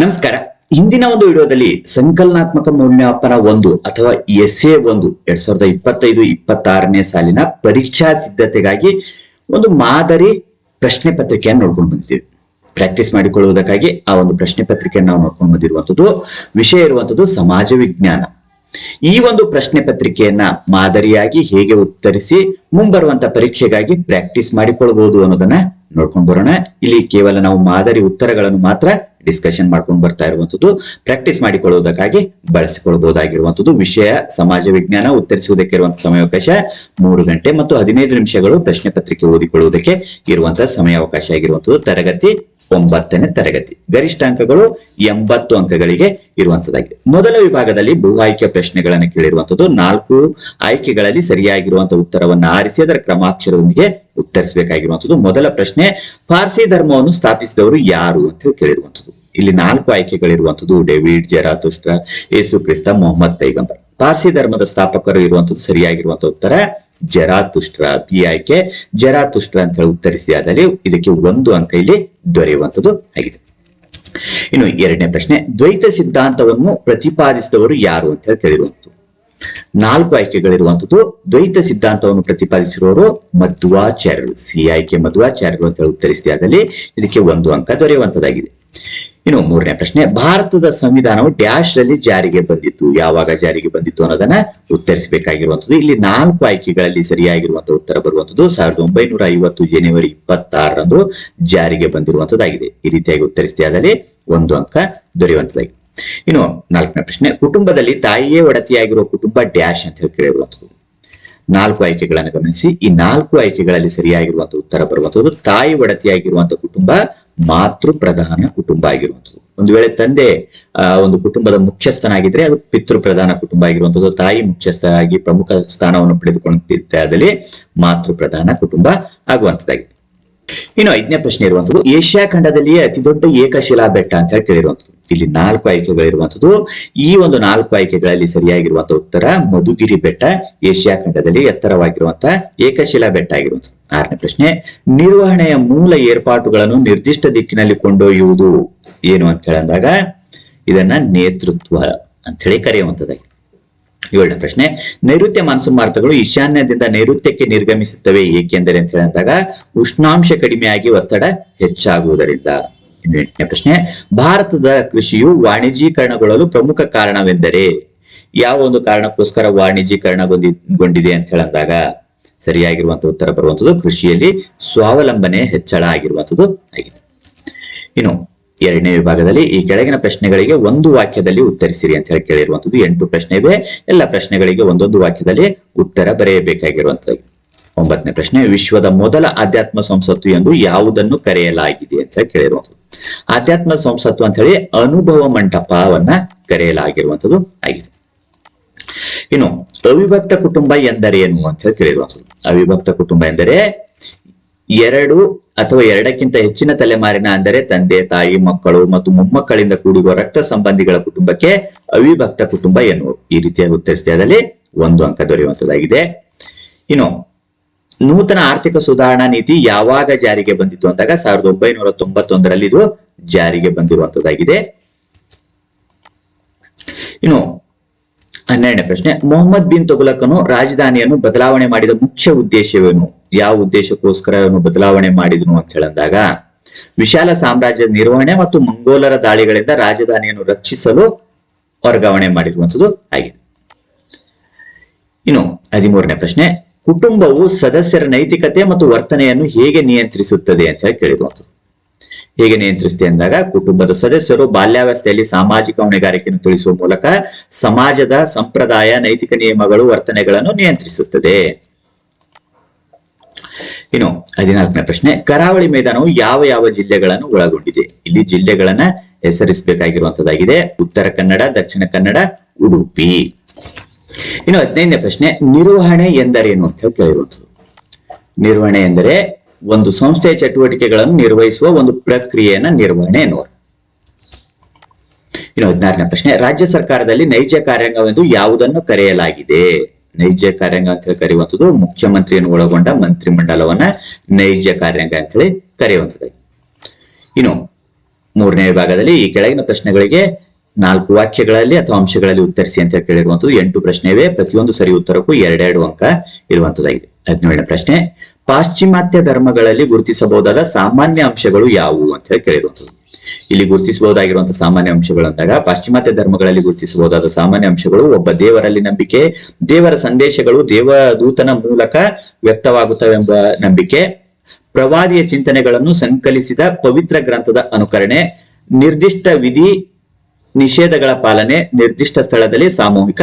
ನಮಸ್ಕಾರ. ಹಿಂದಿನ ಒಂದು ವಿಡಿಯೋದಲ್ಲಿ ಸಂಕಲನಾತ್ಮಕ ಮೌಲ್ಯಮಾಪನ ಒಂದು ಅಥವಾ ಎಸ್ ಎ ಒಂದು ಎರಡ್ ಸಾವಿರದ ಇಪ್ಪತ್ತೈದು, ಇಪ್ಪತ್ತಾರನೇ ಸಾಲಿನ ಪರೀಕ್ಷಾ ಸಿದ್ಧತೆಗಾಗಿ ಒಂದು ಮಾದರಿ ಪ್ರಶ್ನೆ ಪತ್ರಿಕೆಯನ್ನು ನೋಡ್ಕೊಂಡು ಬಂದಿದ್ದೀವಿ. ಪ್ರಾಕ್ಟೀಸ್ ಮಾಡಿಕೊಳ್ಳುವುದಕ್ಕಾಗಿ ಆ ಒಂದು ಪ್ರಶ್ನೆ ಪತ್ರಿಕೆಯನ್ನು ನಾವು ನೋಡ್ಕೊಂಡು ಬಂದಿರುವಂತದ್ದು ವಿಷಯ ಇರುವಂತದ್ದು ಸಮಾಜ ವಿಜ್ಞಾನ. ಈ ಒಂದು ಪ್ರಶ್ನೆ ಪತ್ರಿಕೆಯನ್ನ ಮಾದರಿಯಾಗಿ ಹೇಗೆ ಉತ್ತರಿಸಿ ಮುಂಬರುವಂತ ಪರೀಕ್ಷೆಗಾಗಿ ಪ್ರಾಕ್ಟೀಸ್ ಮಾಡಿಕೊಳ್ಬಹುದು ಅನ್ನೋದನ್ನ ನೋಡ್ಕೊಂಡು ಬರೋಣ. ಇಲ್ಲಿ ಕೇವಲ ನಾವು ಮಾದರಿ ಉತ್ತರಗಳನ್ನು ಮಾತ್ರ ಡಿಸ್ಕಷನ್ ಮಾಡ್ಕೊಂಡು ಬರ್ತಾ ಇರುವಂತದ್ದು ಪ್ರಾಕ್ಟೀಸ್ ಮಾಡಿಕೊಳ್ಳುವುದಕ್ಕಾಗಿ ಬಳಸಿಕೊಳ್ಳಬಹುದಾಗಿರುವಂತದ್ದು. ವಿಷಯ, ಸಮಾಜ, ವಿಜ್ಞಾನ ಉತ್ತರಿಸುವುದಕ್ಕೆ ಇರುವಂತಹ ಸಮಯಾವಕಾಶ ಮೂರು ಗಂಟೆ ಮತ್ತು ಹದಿನೈದು ನಿಮಿಷಗಳು ಪ್ರಶ್ನೆ ಪತ್ರಿಕೆ ಓದಿಕೊಳ್ಳುವುದಕ್ಕೆ ಇರುವಂತಹ ಸಮಯಾವಕಾಶ ಆಗಿರುವಂತದ್ದು. ತರಗತಿ ಒಂಬತ್ತನೇ ತರಗತಿ. ಗರಿಷ್ಠ ಅಂಕಗಳು ಎಂಬತ್ತು ಅಂಕಗಳಿಗೆ ಇರುವಂತದ್ದಾಗಿದೆ ಮೊದಲ ವಿಭಾಗದಲ್ಲಿ ಬಹು ಆಯ್ಕೆ ಪ್ರಶ್ನೆಗಳನ್ನು ಕೇಳಿರುವಂತದ್ದು. ನಾಲ್ಕು ಆಯ್ಕೆಗಳಲ್ಲಿ ಸರಿಯಾಗಿರುವಂತಹ ಉತ್ತರವನ್ನು ಆರಿಸಿ, ಅದರ ಕ್ರಮಾಕ್ಷರದೊಂದಿಗೆ ಉತ್ತರಿಸಬೇಕಾಗಿರುವಂತದ್ದು. ಮೊದಲ ಪ್ರಶ್ನೆ, ಪಾರ್ಸಿ ಧರ್ಮವನ್ನು ಸ್ಥಾಪಿಸಿದವರು ಯಾರು ಅಂತ ಕೇಳಿರುವಂತದ್ದು. ಇಲ್ಲಿ ನಾಲ್ಕು ಆಯ್ಕೆಗಳಿರುವಂತದ್ದು ಡೇವಿಡ್ ಜರಾತುಷ್ಟ್ರ ಯೇಸು ಕ್ರಿಸ್ತ, ಮೊಹಮ್ಮದ್ ಪೈಗಂಬರ್. ಪಾರ್ಸಿ ಧರ್ಮದ ಸ್ಥಾಪಕರು ಇರುವಂತದ್ದು ಸರಿಯಾಗಿರುವಂತ ಉತ್ತರ ಜರಾತುಷ್ಟ್ರ ಈ ಆಯ್ಕೆ ಜರಾತುಷ್ಟ್ರ ಅಂತ ಹೇಳಿ ಉತ್ತರಿಸಿದಾದಲ್ಲಿ ಇದಕ್ಕೆ ಒಂದು ಅಂಕ ಇಲ್ಲಿ ದೊರೆಯುವಂತದ್ದು ಆಗಿದೆ. ಇನ್ನು ಎರಡನೇ ಪ್ರಶ್ನೆ, ದ್ವೈತ ಸಿದ್ಧಾಂತವನ್ನು ಪ್ರತಿಪಾದಿಸಿದವರು ಯಾರು ಅಂತ ಹೇಳಿ ಕೇಳಿರುವಂತದ್ದು ನಾಲ್ಕು ಆಯ್ಕೆಗಳಿರುವಂತದ್ದು ದ್ವೈತ ಸಿದ್ಧಾಂತವನ್ನು ಪ್ರತಿಪಾದಿಸಿರುವವರು ಮಧ್ವಾಚಾರ್ಯರು. ಸಿ ಆಯ್ಕೆ ಮಧ್ವಾಚಾರ್ಯರು ಅಂತ ಹೇಳಿ ಉತ್ತರಿಸಿದಾದಲ್ಲಿ ಇದಕ್ಕೆ ಒಂದು ಅಂಕ ದೊರೆಯುವಂತದ್ದಾಗಿದೆ ಇನ್ನು ಮೂರನೇ ಪ್ರಶ್ನೆ, ಭಾರತದ ಸಂವಿಧಾನವು ಡ್ಯಾಶ್ ರಲ್ಲಿ ಜಾರಿಗೆ ಬಂದಿತ್ತು. ಯಾವಾಗ ಜಾರಿಗೆ ಬಂದಿತ್ತು ಅನ್ನೋದನ್ನ ಉತ್ತರಿಸಬೇಕಾಗಿರುವಂತದ್ದು ಇಲ್ಲಿ ನಾಲ್ಕು ಆಯ್ಕೆಗಳಲ್ಲಿ ಸರಿಯಾಗಿರುವಂತಹ ಉತ್ತರ ಬರುವಂತದ್ದು ಸಾವಿರದ ಒಂಬೈನೂರ ಐವತ್ತು ಜನವರಿ ಇಪ್ಪತ್ತಾರರಂದು ಜಾರಿಗೆ ಬಂದಿರುವಂತದ್ದಾಗಿದೆ ಈ ರೀತಿಯಾಗಿ ಉತ್ತರಿಸಿದಾದಲ್ಲಿ ಒಂದು ಅಂಕ ದೊರೆಯುವಂತದ್ದಾಗಿದೆ ಇನ್ನು ನಾಲ್ಕನೇ ಪ್ರಶ್ನೆ, ಕುಟುಂಬದಲ್ಲಿ ತಾಯಿಯೇ ಒಡತಿಯಾಗಿರುವ ಕುಟುಂಬ ಡ್ಯಾಶ್ ಅಂತ ಹೇಳಿ ಕೇಳಿರುವಂತದ್ದು ನಾಲ್ಕು ಆಯ್ಕೆಗಳನ್ನು ಗಮನಿಸಿ. ಈ ನಾಲ್ಕು ಆಯ್ಕೆಗಳಲ್ಲಿ ಸರಿಯಾಗಿರುವಂತಹ ಉತ್ತರ ಬರುವಂತದ್ದು ತಾಯಿ ಒಡತಿಯಾಗಿರುವಂತಹ ಕುಟುಂಬ ಮಾತೃ ಪ್ರಧಾನ ಕುಟುಂಬ ಆಗಿರುವಂಥದ್ದು. ಒಂದು ವೇಳೆ ತಂದೆ ಒಂದು ಕುಟುಂಬದ ಮುಖ್ಯಸ್ಥನಾಗಿದ್ರೆ ಅದು ಪಿತೃ ಪ್ರಧಾನ ಕುಟುಂಬ ಆಗಿರುವಂಥದ್ದು. ತಾಯಿ ಮುಖ್ಯಸ್ಥರಾಗಿ ಪ್ರಮುಖ ಸ್ಥಾನವನ್ನು ಪಡೆದುಕೊಳ್ಳುತ್ತಿದ್ದಾದಲ್ಲಿ ಮಾತೃ ಪ್ರಧಾನ ಕುಟುಂಬ ಆಗುವಂತದ್ದಾಗಿದೆ ಇನ್ನು ಐದನೇ ಪ್ರಶ್ನೆ ಇರುವಂತದ್ದು, ಏಷ್ಯಾ ಖಂಡದಲ್ಲಿಯೇ ಅತಿ ದೊಡ್ಡ ಏಕಶಿಲಾ ಬೆಟ್ಟ ಅಂತ ಹೇಳಿ ಕೇಳಿರುವಂತದ್ದು. ಇಲ್ಲಿ ನಾಲ್ಕು ಆಯ್ಕೆಗಳಿರುವಂತದ್ದು ಈ ಒಂದು ನಾಲ್ಕು ಆಯ್ಕೆಗಳಲ್ಲಿ ಸರಿಯಾಗಿರುವಂತಹ ಉತ್ತರ ಮಧುಗಿರಿ ಬೆಟ್ಟ, ಏಷ್ಯಾ ಖಂಡದಲ್ಲಿ ಎತ್ತರವಾಗಿರುವಂತಹ ಏಕಶಿಲಾ ಬೆಟ್ಟ ಆಗಿರುವಂತದ್ದು. ಆರನೇ ಪ್ರಶ್ನೆ, ನಿರ್ವಹಣೆಯ ಮೂಲ ಏರ್ಪಾಟುಗಳನ್ನು ನಿರ್ದಿಷ್ಟ ದಿಕ್ಕಿನಲ್ಲಿ ಕೊಂಡೊಯ್ಯುವುದು ಏನು ಅಂತ ಹೇಳಿದಾಗ ಇದನ್ನ ನೇತೃತ್ವ ಅಂತ ಹೇಳಿ ಕರೆಯುವಂತದ್ದಾಗಿದೆ ಏಳನೇ ಪ್ರಶ್ನೆ, ನೈಋತ್ಯ ಮಾನ್ಸೂನ್ ಮಾರುತಗಳು ಈಶಾನ್ಯದಿಂದ ನೈಋತ್ಯಕ್ಕೆ ನಿರ್ಗಮಿಸುತ್ತವೆ ಏಕೆಂದರೆ ಅಂತ ಹೇಳಿದಾಗ ಉಷ್ಣಾಂಶ ಕಡಿಮೆಯಾಗಿ ಒತ್ತಡ ಹೆಚ್ಚಾಗುವುದರಿಂದ. ಎಂಟನೇ ಪ್ರಶ್ನೆ, ಭಾರತದ ಕೃಷಿಯು ವಾಣಿಜ್ಯೀಕರಣಗೊಳ್ಳಲು ಪ್ರಮುಖ ಕಾರಣವೆಂದರೆ ಯಾವ ಒಂದು ಕಾರಣಕ್ಕೋಸ್ಕರ ವಾಣಿಜ್ಯೀಕರಣಗೊಂಡಿದೆ ಅಂತ ಹೇಳಿದಾಗ ಸರಿಯಾಗಿರುವಂತಹ ಉತ್ತರ ಬರುವಂತದ್ದು ಕೃಷಿಯಲ್ಲಿ ಸ್ವಾವಲಂಬನೆ ಹೆಚ್ಚಳ ಆಗಿರುವಂತದ್ದು ಆಗಿದೆ. ಇನ್ನು ಎರಡನೇ ವಿಭಾಗದಲ್ಲಿ ಈ ಕೆಳಗಿನ ಪ್ರಶ್ನೆಗಳಿಗೆ ಒಂದು ವಾಕ್ಯದಲ್ಲಿ ಉತ್ತರಿಸಿರಿ ಅಂತ ಹೇಳಿ ಕೇಳಿರುವಂತದ್ದು ಎಂಟು ಪ್ರಶ್ನೆ ಇವೆ. ಎಲ್ಲ ಪ್ರಶ್ನೆಗಳಿಗೆ ಒಂದೊಂದು ವಾಕ್ಯದಲ್ಲಿ ಉತ್ತರ ಬರೆಯಬೇಕಾಗಿರುವಂತದ್ದು ಒಂಬತ್ತನೇ ಪ್ರಶ್ನೆ, ವಿಶ್ವದ ಮೊದಲ ಆಧ್ಯಾತ್ಮ ಸಂಸತ್ತು ಎಂದು ಯಾವುದನ್ನು ಕರೆಯಲಾಗಿದೆ ಅಂತ ಹೇಳಿ ಕೇಳಿರುವಂತದ್ದು ಆಧ್ಯಾತ್ಮ ಸಂಸತ್ತು ಅಂತ ಹೇಳಿ ಅನುಭವ ಮಂಟಪವನ್ನ ಕರೆಯಲಾಗಿರುವಂತದ್ದು ಆಗಿದೆ. ಇನ್ನು, ಅವಿಭಕ್ತ ಕುಟುಂಬ ಎಂದರೇನು ಅಂತ ಹೇಳಿ ಕೇಳಿರುವಂತದ್ದು ಅವಿಭಕ್ತ ಕುಟುಂಬ ಎಂದರೆ ಎರಡು ಅಥವಾ ಎರಡಕ್ಕಿಂತ ಹೆಚ್ಚಿನ ತಲೆಮಾರಿನ ಅಂದರೆ ತಂದೆ, ತಾಯಿ, ಮಕ್ಕಳು ಮತ್ತು ಮೊಮ್ಮಕ್ಕಳಿಂದ ಕೂಡಿರುವ ರಕ್ತ ಸಂಬಂಧಿಗಳ ಕುಟುಂಬಕ್ಕೆ ಅವಿಭಕ್ತ ಕುಟುಂಬ ಎನ್ನುವರು ಈ ರೀತಿಯಾಗಿ ಉತ್ತರಿಸಿದಲ್ಲಿ ಒಂದು ಅಂಕ ದೊರೆಯುವಂತದ್ದಾಗಿದೆ ಇನ್ನು ನೂತನ ಆರ್ಥಿಕ ಸುಧಾರಣಾ ನೀತಿ ಯಾವಾಗ ಜಾರಿಗೆ ಬಂದಿತ್ತು ಅಂದಾಗ ಸಾವಿರದ ಒಂಬೈನೂರ ತೊಂಬತ್ತೊಂದರಲ್ಲಿ ಇದು ಜಾರಿಗೆ ಬಂದಿರುವಂತದ್ದಾಗಿದೆ ಇನ್ನು ಹನ್ನೆರಡನೇ ಪ್ರಶ್ನೆ, ಮೊಹಮ್ಮದ್ ಬಿನ್ ತೊಗಲಕನು ರಾಜಧಾನಿಯನ್ನು ಬದಲಾವಣೆ ಮಾಡಿದ ಮುಖ್ಯ ಉದ್ದೇಶವೇನು? ಯಾವ ಉದ್ದೇಶಕ್ಕೋಸ್ಕರ ಅವನು ಬದಲಾವಣೆ ಮಾಡಿದನು ಅಂತ ಹೇಳಿದಾಗ, ವಿಶಾಲ ಸಾಮ್ರಾಜ್ಯದ ನಿರ್ವಹಣೆ ಮತ್ತು ಮಂಗೋಲರ ದಾಳಿಗಳಿಂದ ರಾಜಧಾನಿಯನ್ನು ರಕ್ಷಿಸಲು ವರ್ಗಾವಣೆ ಮಾಡಿರುವಂತದ್ದು ಆಗಿದೆ. ಇನ್ನು ಹದಿಮೂರನೇ ಪ್ರಶ್ನೆ, ಕುಟುಂಬವು ಸದಸ್ಯರ ನೈತಿಕತೆ ಮತ್ತು ವರ್ತನೆಯನ್ನು ಹೇಗೆ ನಿಯಂತ್ರಿಸುತ್ತದೆ ಅಂತ ಹೇಳಿ ಕೇಳಿರುವಂತದ್ದು ಹೇಗೆ ನಿಯಂತ್ರಿಸುತ್ತೆ ಅಂದಾಗ ಕುಟುಂಬದ ಸದಸ್ಯರು ಬಾಲ್ಯಾವಸ್ಥೆಯಲ್ಲಿ ಸಾಮಾಜಿಕ ಹೊಣೆಗಾರಿಕೆಯನ್ನು ತಿಳಿಸುವ ಮೂಲಕ ಸಮಾಜದ ಸಂಪ್ರದಾಯ, ನೈತಿಕ ನಿಯಮಗಳು, ವರ್ತನೆಗಳನ್ನು ನಿಯಂತ್ರಿಸುತ್ತದೆ. ಇನ್ನು ಹದಿನಾಲ್ಕನೇ ಪ್ರಶ್ನೆ, ಕರಾವಳಿ ಮೈದಾನವು ಯಾವ ಯಾವ ಜಿಲ್ಲೆಗಳನ್ನು ಒಳಗೊಂಡಿದೆ? ಇಲ್ಲಿ ಜಿಲ್ಲೆಗಳನ್ನ ಹೆಸರಿಸಬೇಕಾಗಿರುವಂತದ್ದಾಗಿದೆ. ಉತ್ತರ ಕನ್ನಡ, ದಕ್ಷಿಣ ಕನ್ನಡ, ಉಡುಪಿ. ಇನ್ನು ಹದಿನೈದನೇ ಪ್ರಶ್ನೆ, ನಿರ್ವಹಣೆ ಎಂದರೇನು ಅಂತ ಕೇಳಿರುವಂಥದ್ದು ನಿರ್ವಹಣೆ ಎಂದರೆ ಒಂದು ಸಂಸ್ಥೆಯ ಚಟುವಟಿಕೆಗಳನ್ನು ನಿರ್ವಹಿಸುವ ಒಂದು ಪ್ರಕ್ರಿಯೆಯನ್ನ ನಿರ್ವಹಣೆ ಎನ್ನುವರು. ಇನ್ನು ಹದಿನಾರನೇ ಪ್ರಶ್ನೆ, ರಾಜ್ಯ ಸರ್ಕಾರದಲ್ಲಿ ನೈಜ ಕಾರ್ಯಾಂಗವೆಂದು ಯಾವುದನ್ನು ಕರೆಯಲಾಗಿದೆ? ನೈಜ ಕಾರ್ಯಾಂಗ ಅಂತ ಹೇಳಿ ಕರೆಯುವಂಥದ್ದು ಮುಖ್ಯಮಂತ್ರಿಯನ್ನು ಒಳಗೊಂಡ ಮಂತ್ರಿಮಂಡಲವನ್ನ ನೈಜ ಕಾರ್ಯಾಂಗ ಅಂತ ಹೇಳಿ ಕರೆಯುವಂಥದ್ದು. ಇನ್ನು ಮೂರನೇ ವಿಭಾಗದಲ್ಲಿ ಈ ಕೆಳಗಿನ ಪ್ರಶ್ನೆಗಳಿಗೆ ನಾಲ್ಕು ವಾಕ್ಯಗಳಲ್ಲಿ ಅಥವಾ ಅಂಶಗಳಲ್ಲಿ ಉತ್ತರಿಸಿ ಅಂತ ಹೇಳಿ ಕೇಳಿರುವಂತದ್ದು ಎಂಟು ಪ್ರಶ್ನೆ ಇವೆ ಪ್ರತಿಯೊಂದು ಸರಿ ಉತ್ತರಕ್ಕೂ ಎರಡೆರಡು ಅಂಕ ಇರುವಂತದ್ದಾಗಿದೆ. ಹದಿನೇಳನೇ ಪ್ರಶ್ನೆ. ಪಾಶ್ಚಿಮಾತ್ಯ ಧರ್ಮಗಳಲ್ಲಿ ಗುರುತಿಸಬಹುದಾದ ಸಾಮಾನ್ಯ ಅಂಶಗಳು ಯಾವುವು ಅಂತ ಹೇಳಿ ಕೇಳಿರುವಂತದ್ದು. ಇಲ್ಲಿ ಗುರುತಿಸಬಹುದಾಗಿರುವಂತಹ ಸಾಮಾನ್ಯ ಅಂಶಗಳು ಅಂದಾಗ ಪಾಶ್ಚಿಮಾತ್ಯ ಧರ್ಮಗಳಲ್ಲಿ ಗುರುತಿಸಬಹುದಾದ ಸಾಮಾನ್ಯ ಅಂಶಗಳು ಒಬ್ಬ ದೇವರಲ್ಲಿ ನಂಬಿಕೆ, ದೇವರ ಸಂದೇಶಗಳು ದೇವದೂತನ ಮೂಲಕ ವ್ಯಕ್ತವಾಗುತ್ತವೆಂಬ ನಂಬಿಕೆ, ಪ್ರವಾದಿಯ ಚಿಂತನೆಗಳನ್ನು ಸಂಕಲಿಸಿದ ಪವಿತ್ರ ಗ್ರಂಥದ ಅನುಕರಣೆ, ನಿರ್ದಿಷ್ಟ ವಿಧಿ ನಿಷೇಧಗಳ ಪಾಲನೆ, ನಿರ್ದಿಷ್ಟ ಸ್ಥಳದಲ್ಲಿ ಸಾಮೂಹಿಕ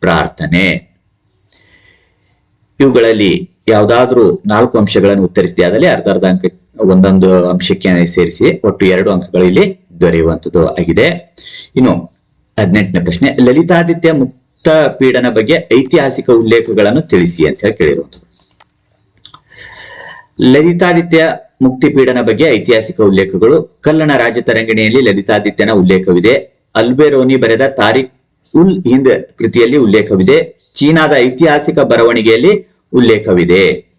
ಪ್ರಾರ್ಥನೆ. ಇವುಗಳಲ್ಲಿ ಯಾವ್ದಾದ್ರು ನಾಲ್ಕು ಅಂಶಗಳನ್ನು ಉತ್ತರಿಸಿದೆ ಆದಲ್ಲಿ ಅರ್ಧ ಅರ್ಧ ಅಂಕ, ಒಂದೊಂದು ಅಂಶಕ್ಕೆ ಸೇರಿಸಿ ಒಟ್ಟು ಎರಡು ಅಂಕಗಳು ಇಲ್ಲಿ ದೊರೆಯುವಂತದ್ದು ಆಗಿದೆ. ಇನ್ನು ಹದಿನೆಂಟನೇ ಪ್ರಶ್ನೆ, ಲಲಿತಾದಿತ್ಯ ಮುಕ್ತ ಪೀಡನ ಬಗ್ಗೆ ಐತಿಹಾಸಿಕ ಉಲ್ಲೇಖಗಳನ್ನು ತಿಳಿಸಿ ಅಂತ ಹೇಳಿ ಕೇಳಿರುವಂತದ್ದು ಲಲಿತಾದಿತ್ಯ ಮುಕ್ತಿ ಪೀಡನ ಬಗ್ಗೆ ಐತಿಹಾಸಿಕ ಉಲ್ಲೇಖಗಳು, ಕಲ್ಲಣ ರಾಜತರಂಗಿಣಿಯಲ್ಲಿ ಲಲಿತಾದಿತ್ಯನ ಉಲ್ಲೇಖವಿದೆ, ಅಲ್ಬೆರೋನಿ ಬರೆದ ತಾರಿಕ್ ಉಲ್ ಹಿಂದ್ ಕೃತಿಯಲ್ಲಿ ಉಲ್ಲೇಖವಿದೆ, ಚೀನಾದ ಐತಿಹಾಸಿಕ ಬರವಣಿಗೆಯಲ್ಲಿ ಉಲ್ಲೇಖವಿದೆ.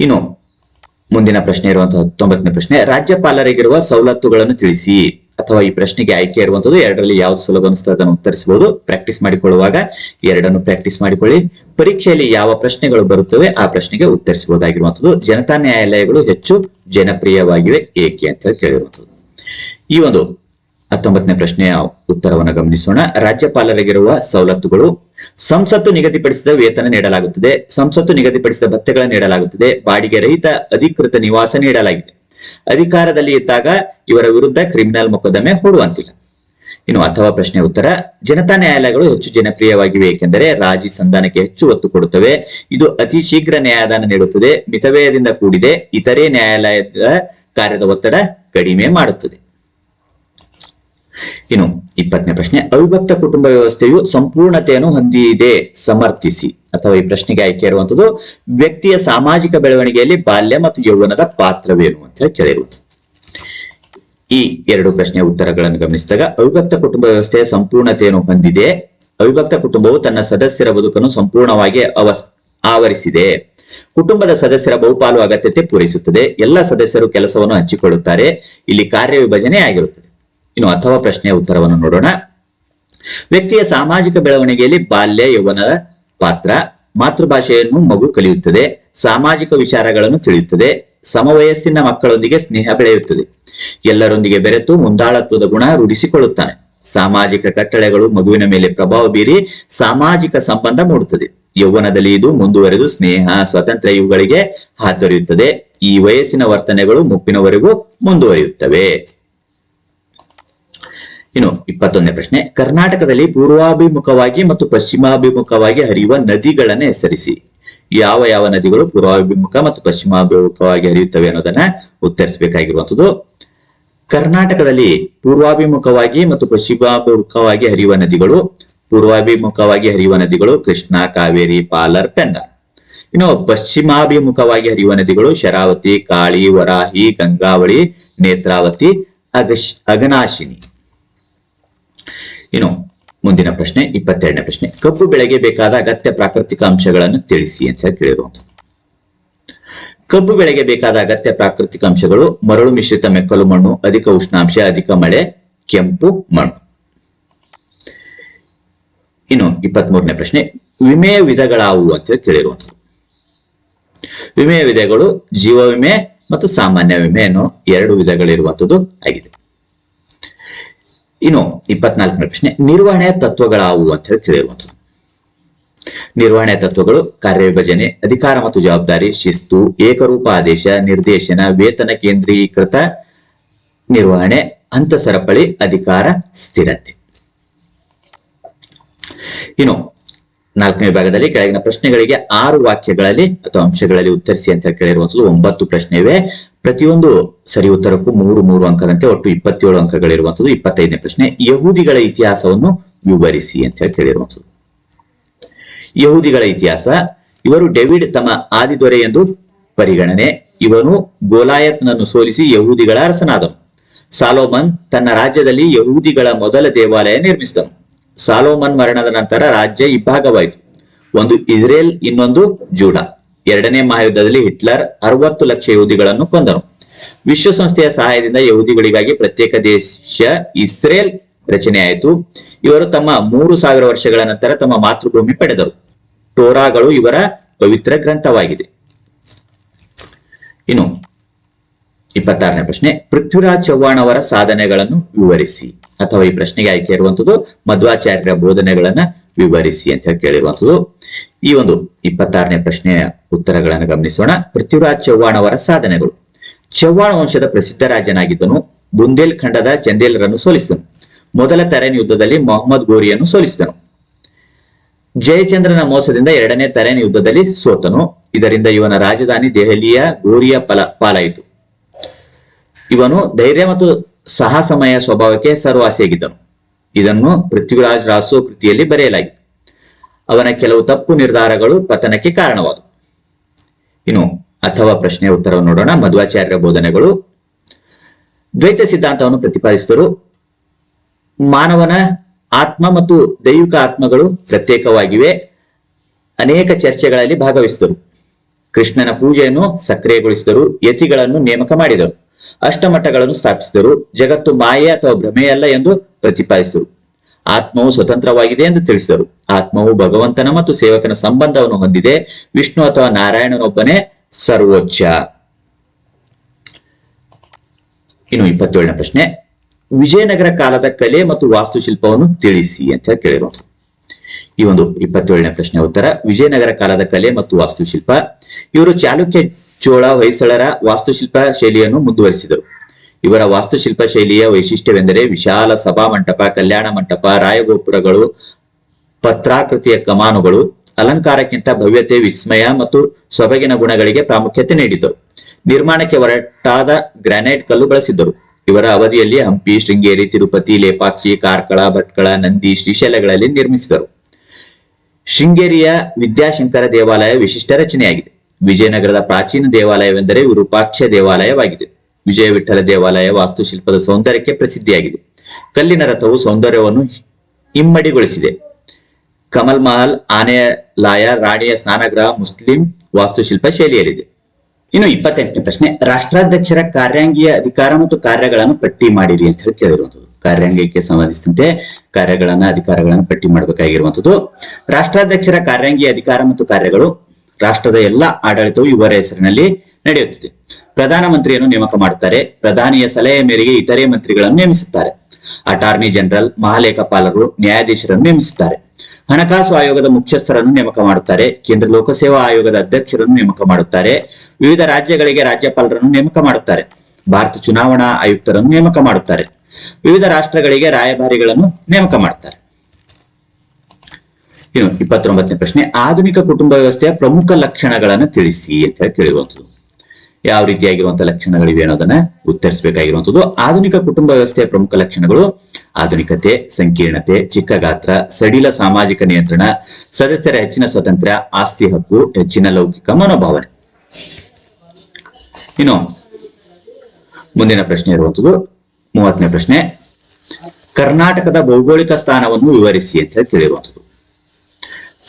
ಇನ್ನು ಮುಂದಿನ ಪ್ರಶ್ನೆ ಇರುವಂತಹ ಹತ್ತೊಂಬತ್ತನೇ ಪ್ರಶ್ನೆ, ರಾಜ್ಯಪಾಲರಿಗಿರುವ ಸವಲತ್ತುಗಳನ್ನು ತಿಳಿಸಿ ಅಥವಾ ಈ ಪ್ರಶ್ನೆಗೆ ಆಯ್ಕೆ ಇರುವಂತದ್ದು ಎರಡರಲ್ಲಿ ಯಾವ್ದು ಸುಲಭ ಅನಿಸ್ತದೆ ಅದನ್ನು ಉತ್ತರಿಸಬಹುದು. ಪ್ರಾಕ್ಟೀಸ್ ಮಾಡಿಕೊಳ್ಳುವಾಗ ಎರಡನ್ನು ಪ್ರಾಕ್ಟೀಸ್ ಮಾಡಿಕೊಳ್ಳಿ. ಪರೀಕ್ಷೆಯಲ್ಲಿ ಯಾವ ಪ್ರಶ್ನೆಗಳು ಬರುತ್ತವೆ ಆ ಪ್ರಶ್ನೆಗೆ ಉತ್ತರಿಸಬಹುದಾಗಿರುವಂತದ್ದು. ಜನತಾ ನ್ಯಾಯಾಲಯಗಳು ಹೆಚ್ಚು ಜನಪ್ರಿಯವಾಗಿವೆ ಏಕೆ ಅಂತ ಕೇಳಿರುವಂತದ್ದು. ಈ ಒಂದು ಹತ್ತೊಂಬತ್ತನೇ ಪ್ರಶ್ನೆಯ ಉತ್ತರವನ್ನು ಗಮನಿಸೋಣ. ರಾಜ್ಯಪಾಲರಿಗಿರುವ ಸವಲತ್ತುಗಳು ಸಂಸತ್ತು ನಿಗದಿಪಡಿಸಿದ ವೇತನ ನೀಡಲಾಗುತ್ತದೆ. ಸಂಸತ್ತು ನಿಗದಿಪಡಿಸಿದ ಭತ್ತೆಗಳ ನೀಡಲಾಗುತ್ತದೆ. ಬಾಡಿಗೆ ರಹಿತ ಅಧಿಕೃತ ನಿವಾಸ ನೀಡಲಾಗಿದೆ. ಅಧಿಕಾರದಲ್ಲಿ ಇದ್ದಾಗ ಇವರ ವಿರುದ್ಧ ಕ್ರಿಮಿನಲ್ ಮೊಕದ್ದಮೆ ಹೂಡುವಂತಿಲ್ಲ. ಇನ್ನು ಅಥವಾ ಪ್ರಶ್ನೆ ಉತ್ತರ, ಜನತಾ ನ್ಯಾಯಾಲಯಗಳು ಹೆಚ್ಚು ಜನಪ್ರಿಯವಾಗಿವೆ, ಏಕೆಂದರೆ ರಾಜಿ ಸಂಧಾನಕ್ಕೆ ಹೆಚ್ಚು ಒತ್ತು ಕೊಡುತ್ತವೆ. ಇದು ಅತಿ ಶೀಘ್ರ ನ್ಯಾಯದಾನ ನೀಡುತ್ತದೆ. ಮಿತವ್ಯಯದಿಂದ ಕೂಡಿದೆ. ಇತರೆ ನ್ಯಾಯಾಲಯದ ಕಾರ್ಯದ ಒತ್ತಡ ಕಡಿಮೆ ಮಾಡುತ್ತದೆ. ಇನ್ನು ಇಪ್ಪತ್ತನೇ ಪ್ರಶ್ನೆ, ಅವಿಭಕ್ತ ಕುಟುಂಬ ವ್ಯವಸ್ಥೆಯು ಸಂಪೂರ್ಣತೆಯನ್ನು ಹೊಂದಿದೆ, ಸಮರ್ಥಿಸಿ. ಅಥವಾ ಈ ಪ್ರಶ್ನೆಗೆ ಆಯ್ಕೆ ಇರುವಂತದ್ದು, ವ್ಯಕ್ತಿಯ ಸಾಮಾಜಿಕ ಬೆಳವಣಿಗೆಯಲ್ಲಿ ಬಾಲ್ಯ ಮತ್ತು ಯೌವನದ ಪಾತ್ರವೇನು ಅಂತ ಹೇಳಿ ಕೇಳಿರುವುದು. ಈ ಎರಡು ಪ್ರಶ್ನೆಯ ಉತ್ತರಗಳನ್ನು ಗಮನಿಸಿದಾಗ, ಅವಿಭಕ್ತ ಕುಟುಂಬ ವ್ಯವಸ್ಥೆಯ ಸಂಪೂರ್ಣತೆಯನ್ನು ಹೊಂದಿದೆ, ಅವಿಭಕ್ತ ಕುಟುಂಬವು ತನ್ನ ಸದಸ್ಯರ ಬದುಕನ್ನು ಸಂಪೂರ್ಣವಾಗಿ ಅವಸ್, ಆವರಿಸಿದೆ. ಕುಟುಂಬದ ಸದಸ್ಯರ ಬಹುಪಾಲು ಅಗತ್ಯತೆ ಪೂರೈಸುತ್ತದೆ. ಎಲ್ಲ ಸದಸ್ಯರು ಕೆಲಸವನ್ನು ಹಂಚಿಕೊಳ್ಳುತ್ತಾರೆ. ಇಲ್ಲಿ ಕಾರ್ಯ ವಿಭಜನೆ ಆಗಿರುತ್ತದೆ ಇನ್ನು ಅಥವಾ ಪ್ರಶ್ನೆಯ ಉತ್ತರವನ್ನು ನೋಡೋಣ. ವ್ಯಕ್ತಿಯ ಸಾಮಾಜಿಕ ಬೆಳವಣಿಗೆಯಲ್ಲಿ ಬಾಲ್ಯ, ಯೌವನದ ಪಾತ್ರ, ಮಾತೃಭಾಷೆಯನ್ನು ಮಗು ಕಲಿಯುತ್ತದೆ, ಸಾಮಾಜಿಕ ವಿಚಾರಗಳನ್ನು ತಿಳಿಯುತ್ತದೆ, ಸಮವಯಸ್ಸಿನ ಮಕ್ಕಳೊಂದಿಗೆ ಸ್ನೇಹ ಬೆಳೆಯುತ್ತದೆ. ಎಲ್ಲರೊಂದಿಗೆ ಬೆರೆತು ಮುಂದಾಳತ್ವದ ಗುಣ ರೂಢಿಸಿಕೊಳ್ಳುತ್ತಾನೆ. ಸಾಮಾಜಿಕ ಕಟ್ಟಳೆಗಳು ಮಗುವಿನ ಮೇಲೆ ಪ್ರಭಾವ ಬೀರಿ ಸಾಮಾಜಿಕ ಸಂಬಂಧ ಮೂಡುತ್ತದೆ. ಯೌವನದಲ್ಲಿ ಇದು ಮುಂದುವರೆದು ಸ್ನೇಹ, ಸ್ವಾತಂತ್ರ್ಯ ಇವುಗಳಿಗೆ ಹಾತೊರೆಯುತ್ತದೆ. ಈ ವಯಸ್ಸಿನ ವರ್ತನೆಗಳು ಮುಪ್ಪಿನವರೆಗೂ ಮುಂದುವರಿಯುತ್ತವೆ. ಇನ್ನು ಇಪ್ಪತ್ತೊಂದನೇ ಪ್ರಶ್ನೆ, ಕರ್ನಾಟಕದಲ್ಲಿ ಪೂರ್ವಾಭಿಮುಖವಾಗಿ ಮತ್ತು ಪಶ್ಚಿಮಾಭಿಮುಖವಾಗಿ ಹರಿಯುವ ನದಿಗಳನ್ನ ಹೆಸರಿಸಿ. ಯಾವ ಯಾವ ನದಿಗಳು ಪೂರ್ವಾಭಿಮುಖ ಮತ್ತು ಪಶ್ಚಿಮಾಭಿಮುಖವಾಗಿ ಹರಿಯುತ್ತವೆ ಅನ್ನೋದನ್ನ ಉತ್ತರಿಸಬೇಕಾಗಿರುವಂತದ್ದು ಕರ್ನಾಟಕದಲ್ಲಿ ಪೂರ್ವಾಭಿಮುಖವಾಗಿ ಮತ್ತು ಪಶ್ಚಿಮಾಭಿಮುಖವಾಗಿ ಹರಿಯುವ ನದಿಗಳು, ಪೂರ್ವಾಭಿಮುಖವಾಗಿ ಹರಿಯುವ ನದಿಗಳು ಕೃಷ್ಣ, ಕಾವೇರಿ, ಪಾಲರ್ ಪೆನ್ನ ಇನ್ನು ಪಶ್ಚಿಮಾಭಿಮುಖವಾಗಿ ಹರಿಯುವ ನದಿಗಳು ಶರಾವತಿ, ಕಾಳಿ, ವರಾಹಿ, ಗಂಗಾವಳಿ, ನೇತ್ರಾವತಿ, ಅಗಶ್ ಅಗನಾಶಿನಿ ಇನ್ನು ಮುಂದಿನ ಪ್ರಶ್ನೆ, ಇಪ್ಪತ್ತೆರಡನೇ ಪ್ರಶ್ನೆ. ಕಬ್ಬು ಬೆಳೆಗೆ ಬೇಕಾದ ಅಗತ್ಯ ಪ್ರಾಕೃತಿಕ ಅಂಶಗಳನ್ನು ತಿಳಿಸಿ ಅಂತ ಹೇಳಿ ಕೇಳಿರುವಂತದ್ದು ಕಬ್ಬು ಬೆಳೆಗೆ ಬೇಕಾದ ಅಗತ್ಯ ಪ್ರಾಕೃತಿಕ ಅಂಶಗಳು ಮರಳು ಮಿಶ್ರಿತ ಮೆಕ್ಕಲು ಮಣ್ಣು, ಅಧಿಕ ಉಷ್ಣಾಂಶ, ಅಧಿಕ ಮಳೆ, ಕೆಂಪು ಮಣ್ಣು. ಇನ್ನು ಇಪ್ಪತ್ತ್ ಮೂರನೇ ಪ್ರಶ್ನೆ ವಿಮೆಯ ವಿಧಗಳಾವುವು ಅಂತ ಹೇಳಿ ಕೇಳಿರುವಂತದ್ದು ವಿಮೆಯ ವಿಧಗಳು ಜೀವ ವಿಮೆ ಮತ್ತು ಸಾಮಾನ್ಯ ವಿಮೆ ಎರಡು ವಿಧಗಳಿರುವಂಥದ್ದು ಆಗಿದೆ. ಇನ್ನು ಇಪ್ಪತ್ನಾಲ್ಕನೇ ಪ್ರಶ್ನೆ, ನಿರ್ವಹಣೆ ತತ್ವಗಳಾವು ಅಂತ ಹೇಳಿ ಕೇಳಿರುವಂಥದ್ದು ನಿರ್ವಹಣೆ ತತ್ವಗಳು, ಕಾರ್ಯವಿಭಜನೆ, ಅಧಿಕಾರ ಮತ್ತು ಜವಾಬ್ದಾರಿ, ಶಿಸ್ತು, ಏಕರೂಪ ಆದೇಶ, ನಿರ್ದೇಶನ, ವೇತನ ಕೇಂದ್ರೀಕೃತ ನಿರ್ವಹಣೆ ಅಂತ ಸರಪಳಿ ಅಧಿಕಾರ, ಸ್ಥಿರತೆ. ಇನ್ನು ನಾಲ್ಕನೇ ವಿಭಾಗದಲ್ಲಿ ಕೆಳಗಿನ ಪ್ರಶ್ನೆಗಳಿಗೆ ಆರು ವಾಕ್ಯಗಳಲ್ಲಿ ಅಥವಾ ಅಂಶಗಳಲ್ಲಿ ಉತ್ತರಿಸಿ ಅಂತ ಕೇಳಿರುವಂತದ್ದು ಒಂಬತ್ತು ಪ್ರಶ್ನೆ ಇವೆ. ಪ್ರತಿಯೊಂದು ಸರಿ ಉತ್ತರಕ್ಕೂ ಮೂರು ಮೂರು ಅಂಕದಂತೆ ಒಟ್ಟು ಇಪ್ಪತ್ತೇಳು ಅಂಕಗಳಿರುವಂತದ್ದು ಇಪ್ಪತ್ತೈದನೇ ಪ್ರಶ್ನೆ. ಯಹೂದಿಗಳ ಇತಿಹಾಸವನ್ನು ವಿವರಿಸಿ ಅಂತ ಹೇಳಿ ಕೇಳಿರುವಂತದ್ದು ಯಹೂದಿಗಳ ಇತಿಹಾಸ. ಇವರು ಡೇವಿಡ್ ತಮ್ಮ ಆದಿದೊರೆ ಎಂದು ಪರಿಗಣನೆ. ಇವನು ಗೋಲಾಯತ್ನನ್ನು ಸೋಲಿಸಿ ಯಹೂದಿಗಳ ಅರಸನಾದನು. ಸಾಲೋಮನ್ ತನ್ನ ರಾಜ್ಯದಲ್ಲಿ ಯಹೂದಿಗಳ ಮೊದಲ ದೇವಾಲಯ ನಿರ್ಮಿಸಿದನು. ಸಾಲೋಮನ್ ಮರಣದ ನಂತರ ರಾಜ್ಯ ಇಬ್ಬಾಗವಾಯಿತು ಒಂದು ಇಸ್ರೇಲ್, ಇನ್ನೊಂದು ಜೂಡಾ. ಎರಡನೇ ಮಹಾಯುದ್ಧದಲ್ಲಿ ಹಿಟ್ಲರ್ ಅರವತ್ತು ಲಕ್ಷ ಯಹೂದಿಗಳನ್ನು ಕೊಂದನು. ವಿಶ್ವಸಂಸ್ಥೆಯ ಸಹಾಯದಿಂದ ಯಹೂದಿಗಳಿಗಾಗಿ ಪ್ರತ್ಯೇಕ ದೇಶ ಇಸ್ರೇಲ್ ರಚನೆಯಾಯಿತು. ಇವರು ತಮ್ಮ ಮೂರು ಸಾವಿರ ವರ್ಷಗಳ ನಂತರ ತಮ್ಮ ಮಾತೃಭೂಮಿ ಪಡೆದರು. ಟೋರಾಗಳು ಇವರ ಪವಿತ್ರ ಗ್ರಂಥವಾಗಿದೆ. ಇನ್ನು ಇಪ್ಪತ್ತಾರನೇ ಪ್ರಶ್ನೆ, ಪೃಥ್ವಿರಾಜ್ ಚೌಹಾಣ್ ಅವರ ಸಾಧನೆಗಳನ್ನು ವಿವರಿಸಿ. ಅಥವಾ ಈ ಪ್ರಶ್ನೆಗೆ ಆಯ್ಕೆ ಇರುವಂತದ್ದು ಮಧ್ವಾಚಾರ್ಯರ ಬೋಧನೆಗಳನ್ನ ವಿವರಿಸಿ ಅಂತ ಹೇಳಿ ಕೇಳಿರುವಂತದ್ದು. ಈ ಒಂದು ಇಪ್ಪತ್ತಾರನೇ ಪ್ರಶ್ನೆಯ ಉತ್ತರಗಳನ್ನು ಗಮನಿಸೋಣ. ಪೃಥ್ವಿರಾಜ್ ಚೌಹಾಣ್ ಅವರ ಸಾಧನೆಗಳು. ಚೌಹಾಣ್ ವಂಶದ ಪ್ರಸಿದ್ಧ ರಾಜನಾಗಿದ್ದನು. ಬುಂದೇಲ್ ಖಂಡದ ಚಂದೇಲರನ್ನು ಸೋಲಿಸಿದನು. ಮೊದಲ ತರೇನ್ ಯುದ್ಧದಲ್ಲಿ ಮೊಹಮ್ಮದ್ ಗೋರಿಯನ್ನು ಸೋಲಿಸಿದನು. ಜಯಚಂದ್ರನ ಮೋಸದಿಂದ ಎರಡನೇ ತರೇನ್ ಯುದ್ಧದಲ್ಲಿ ಸೋತನು. ಇದರಿಂದ ಇವನ ರಾಜಧಾನಿ ದೆಹಲಿಯ ಗೋರಿಯ ಫಲ ಪಾಲಾಯಿತು. ಇವನು ಧೈರ್ಯ ಮತ್ತು ಸಾಹಸಮಯ ಸ್ವಭಾವಕ್ಕೆ ಸರ್ವಾಸಿಯಾಗಿದ್ದನು. ಇದನ್ನು ಪೃಥ್ವಿರಾಜ್ ರಾಸು ಕೃತಿಯಲ್ಲಿ ಬರೆಯಲಾಗಿದೆ. ಅವನ ಕೆಲವು ತಪ್ಪು ನಿರ್ಧಾರಗಳು ಪತನಕ್ಕೆ ಕಾರಣವಾದವು. ಇನ್ನು ಅಥವಾ ಪ್ರಶ್ನೆ ಉತ್ತರವನ್ನು ನೋಡೋಣ. ಮಧ್ವಾಚಾರ್ಯರ ಬೋಧನೆಗಳು. ದ್ವೈತ ಸಿದ್ಧಾಂತವನ್ನು ಪ್ರತಿಪಾದಿಸಿದರು. ಮಾನವನ ಆತ್ಮ ಮತ್ತು ದೈವಿಕ ಆತ್ಮಗಳು ಪ್ರತ್ಯೇಕವಾಗಿವೆ. ಅನೇಕ ಚರ್ಚೆಗಳಲ್ಲಿ ಭಾಗವಹಿಸಿದರು. ಕೃಷ್ಣನ ಪೂಜೆಯನ್ನು ಸಕ್ರಿಯಗೊಳಿಸಿದರು. ಯತಿಗಳನ್ನು ನೇಮಕ ಮಾಡಿದರು. ಅಷ್ಟಮಠಗಳನ್ನು ಸ್ಥಾಪಿಸಿದರು. ಜಗತ್ತು ಮಾಯೆ ಅಥವಾ ಭ್ರಮೆಯಲ್ಲ ಎಂದು ಪ್ರತಿಪಾದಿಸಿದರು. ಆತ್ಮವು ಸ್ವತಂತ್ರವಾಗಿದೆ ಎಂದು ತಿಳಿಸಿದರು. ಆತ್ಮವು ಭಗವಂತನ ಮತ್ತು ಸೇವಕನ ಸಂಬಂಧವನ್ನು ಹೊಂದಿದೆ. ವಿಷ್ಣು ಅಥವಾ ನಾರಾಯಣನೊಬ್ಬನೇ ಸರ್ವೋಚ್ಚ ಇನ್ನು ಇಪ್ಪತ್ತೇಳನೇ ಪ್ರಶ್ನೆ. ವಿಜಯನಗರ ಕಾಲದ ಕಲೆ ಮತ್ತು ವಾಸ್ತುಶಿಲ್ಪವನ್ನು ತಿಳಿಸಿ ಅಂತ ಹೇಳಿ ಈ ಒಂದು ಇಪ್ಪತ್ತೇಳನೇ ಪ್ರಶ್ನೆ ಉತ್ತರ. ವಿಜಯನಗರ ಕಾಲದ ಕಲೆ ಮತ್ತು ವಾಸ್ತುಶಿಲ್ಪ. ಇವರು ಚಾಲುಕ್ಯ ಚೋಳ ಹೊಯ್ಸಳರ ವಾಸ್ತುಶಿಲ್ಪ ಶೈಲಿಯನ್ನು ಮುಂದುವರಿಸಿದರು. ಇವರ ವಾಸ್ತುಶಿಲ್ಪ ಶೈಲಿಯ ವೈಶಿಷ್ಟ್ಯವೆಂದರೆ ವಿಶಾಲ ಸಭಾ ಮಂಟಪ, ಕಲ್ಯಾಣ ಮಂಟಪ, ರಾಯಗೋಪುರಗಳು, ಪತ್ರಾಕೃತಿಯ ಕಮಾನುಗಳು, ಅಲಂಕಾರಕ್ಕಿಂತ ಭವ್ಯತೆ, ವಿಸ್ಮಯ ಮತ್ತು ಸೊಬಗಿನ ಗುಣಗಳಿಗೆ ಪ್ರಾಮುಖ್ಯತೆ ನೀಡಿದರು ನಿರ್ಮಾಣಕ್ಕೆ ಹೊರಟಾದ ಗ್ರಾನೈಟ್ ಕಲ್ಲು ಬಳಸಿದ್ದರು. ಇವರ ಅವಧಿಯಲ್ಲಿ ಹಂಪಿ, ಶೃಂಗೇರಿ, ತಿರುಪತಿ, ಲೇಪಾಕ್ಷಿ, ಕಾರ್ಕಳ, ಭಟ್ಕಳ, ನಂದಿ, ಶ್ರೀಶೈಲಗಳಲ್ಲಿ ನಿರ್ಮಿಸಿದರು. ಶೃಂಗೇರಿಯ ವಿದ್ಯಾಶಂಕರ ದೇವಾಲಯ ವಿಶಿಷ್ಟ ರಚನೆಯಾಗಿದೆ. ವಿಜಯನಗರದ ಪ್ರಾಚೀನ ದೇವಾಲಯವೆಂದರೆ ವಿರೂಪಾಕ್ಷ ದೇವಾಲಯವಾಗಿದೆ. ವಿಜಯ ವಿಠಲ ದೇವಾಲಯ ವಾಸ್ತುಶಿಲ್ಪದ ಸೌಂದರ್ಯಕ್ಕೆ ಪ್ರಸಿದ್ಧಿಯಾಗಿದೆ. ಕಲ್ಲಿನ ರಥವು ಸೌಂದರ್ಯವನ್ನು ಇಮ್ಮಡಿಗೊಳಿಸಿದೆ ಕಮಲ್ ಮಹಲ್, ಆನೆಯ ಲಾಯ, ರಾಣಿಯ ಸ್ನಾನಗೃಹ, ಮುಸ್ಲಿಂ ವಾಸ್ತುಶಿಲ್ಪ ಶೈಲಿಯಲ್ಲಿದೆ. ಇನ್ನು ಇಪ್ಪತ್ತೆಂಟನೇ ಪ್ರಶ್ನೆ, ರಾಷ್ಟ್ರಾಧ್ಯಕ್ಷರ ಕಾರ್ಯಾಂಗೀಯ ಅಧಿಕಾರ ಮತ್ತು ಕಾರ್ಯಗಳನ್ನು ಪಟ್ಟಿ ಮಾಡಿರಿ ಅಂತ ಹೇಳಿ ಕೇಳಿರುವಂತದ್ದು ಕಾರ್ಯಾಂಗಕ್ಕೆ ಸಂಬಂಧಿಸಿದಂತೆ ಕಾರ್ಯಗಳನ್ನ, ಅಧಿಕಾರಗಳನ್ನು ಪಟ್ಟಿ ಮಾಡಬೇಕಾಗಿರುವಂತದ್ದು ರಾಷ್ಟ್ರಾಧ್ಯಕ್ಷರ ಕಾರ್ಯಾಂಗೀಯ ಅಧಿಕಾರ ಮತ್ತು ಕಾರ್ಯಗಳು ರಾಷ್ಟ್ರದ ಎಲ್ಲ ಆಡಳಿತವು ಇವರ ಹೆಸರಿನಲ್ಲಿ ನಡೆಯುತ್ತದೆ. ಪ್ರಧಾನಮಂತ್ರಿಯನ್ನು ನೇಮಕ ಮಾಡುತ್ತಾರೆ. ಪ್ರಧಾನಿಯ ಸಲಹೆ ಮೇರೆಗೆ ಇತರೆ ಮಂತ್ರಿಗಳನ್ನು ನೇಮಿಸುತ್ತಾರೆ. Attorney general, ಮಹಾಲೇಖಪಾಲರು, ನ್ಯಾಯಾಧೀಶರನ್ನು ನೇಮಿಸುತ್ತಾರೆ. ಹಣಕಾಸು ಆಯೋಗದ ಮುಖ್ಯಸ್ಥರನ್ನು ನೇಮಕ ಮಾಡುತ್ತಾರೆ. ಕೇಂದ್ರ ಲೋಕಸೇವಾ ಆಯೋಗದ ಅಧ್ಯಕ್ಷರನ್ನು ನೇಮಕ ಮಾಡುತ್ತಾರೆ. ವಿವಿಧ ರಾಜ್ಯಗಳಿಗೆ ರಾಜ್ಯಪಾಲರನ್ನು ನೇಮಕ ಮಾಡುತ್ತಾರೆ. ಭಾರತ ಚುನಾವಣಾ ಆಯುಕ್ತರನ್ನು ನೇಮಕ ಮಾಡುತ್ತಾರೆ. ವಿವಿಧ ರಾಷ್ಟ್ರಗಳಿಗೆ ರಾಯಭಾರಿಗಳನ್ನು ನೇಮಕ ಮಾಡುತ್ತಾರೆ. ಇನ್ನು ಇಪ್ಪತ್ತೊಂಬತ್ತನೇ ಪ್ರಶ್ನೆ, ಆಧುನಿಕ ಕುಟುಂಬ ವ್ಯವಸ್ಥೆಯ ಪ್ರಮುಖ ಲಕ್ಷಣಗಳನ್ನು ತಿಳಿಸಿ ಅಂತ ಹೇಳಿ ಕೇಳಿರುವಂತದ್ದು ಯಾವ ರೀತಿಯಾಗಿರುವಂತಹ ಲಕ್ಷಣಗಳಿವೆ ಅನ್ನೋದನ್ನ ಉತ್ತರಿಸಬೇಕಾಗಿರುವಂಥದ್ದು. ಆಧುನಿಕ ಕುಟುಂಬ ವ್ಯವಸ್ಥೆಯ ಪ್ರಮುಖ ಲಕ್ಷಣಗಳು, ಆಧುನಿಕತೆ, ಸಂಕೀರ್ಣತೆ, ಚಿಕ್ಕ ಗಾತ್ರ, ಸಡಿಲ ಸಾಮಾಜಿಕ ನಿಯಂತ್ರಣ, ಸದಸ್ಯರ ಹೆಚ್ಚಿನ ಸ್ವಾತಂತ್ರ್ಯ ಆಸ್ತಿ ಹಕ್ಕು, ಹೆಚ್ಚಿನ ಲೌಕಿಕ ಮನೋಭಾವನೆ. ಇನ್ನು, ಮುಂದಿನ ಪ್ರಶ್ನೆ ಇರುವಂಥದ್ದು, ಮೂವತ್ತನೇ ಪ್ರಶ್ನೆ, ಕರ್ನಾಟಕದ ಭೌಗೋಳಿಕ ಸ್ಥಾನವನ್ನು ವಿವರಿಸಿ ಅಂತ ಹೇಳಿ ಕೇಳಿರುವಂತದ್ದು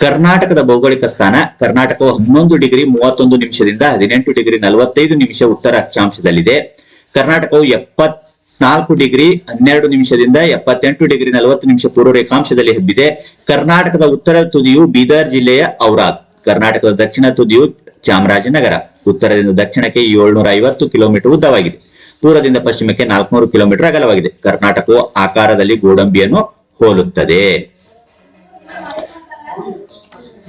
ಕರ್ನಾಟಕದ ಭೌಗೋಳಿಕ ಸ್ಥಾನ ಕರ್ನಾಟಕವು ಹನ್ನೊಂದು ಡಿಗ್ರಿ ಮೂವತ್ತೊಂದು ನಿಮಿಷದಿಂದ ಹದಿನೆಂಟು ಡಿಗ್ರಿ ನಲವತ್ತೈದು ನಿಮಿಷ ಉತ್ತರ ಅಕ್ಷಾಂಶದಲ್ಲಿದೆ ಕರ್ನಾಟಕವು ಎಪ್ಪತ್ನಾಲ್ಕು ಡಿಗ್ರಿ ಹನ್ನೆರಡು ನಿಮಿಷದಿಂದ ಎಪ್ಪತ್ತೆಂಟು ಡಿಗ್ರಿ ನಲವತ್ತು ನಿಮಿಷ ಪೂರ್ವ ರೇಖಾಂಶದಲ್ಲಿ ಹಬ್ಬಿದೆ. ಕರ್ನಾಟಕದ ಉತ್ತರ ತುದಿಯು ಬೀದರ್ ಜಿಲ್ಲೆಯ ಔರಾದ್, ಕರ್ನಾಟಕದ ದಕ್ಷಿಣ ತುದಿಯು ಚಾಮರಾಜನಗರ, ಉತ್ತರದಿಂದ ದಕ್ಷಿಣಕ್ಕೆ ಏಳ್ನೂರ ಐವತ್ತು ಕಿಲೋಮೀಟರ್ ಉದ್ದವಾಗಿದೆ. ಪೂರ್ವದಿಂದ ಪಶ್ಚಿಮಕ್ಕೆ ನಾಲ್ಕುನೂರು ಕಿಲೋಮೀಟರ್ ಅಗಲವಾಗಿದೆ. ಕರ್ನಾಟಕವು ಆಕಾರದಲ್ಲಿ ಗೋಡಂಬಿಯನ್ನು ಹೋಲುತ್ತದೆ.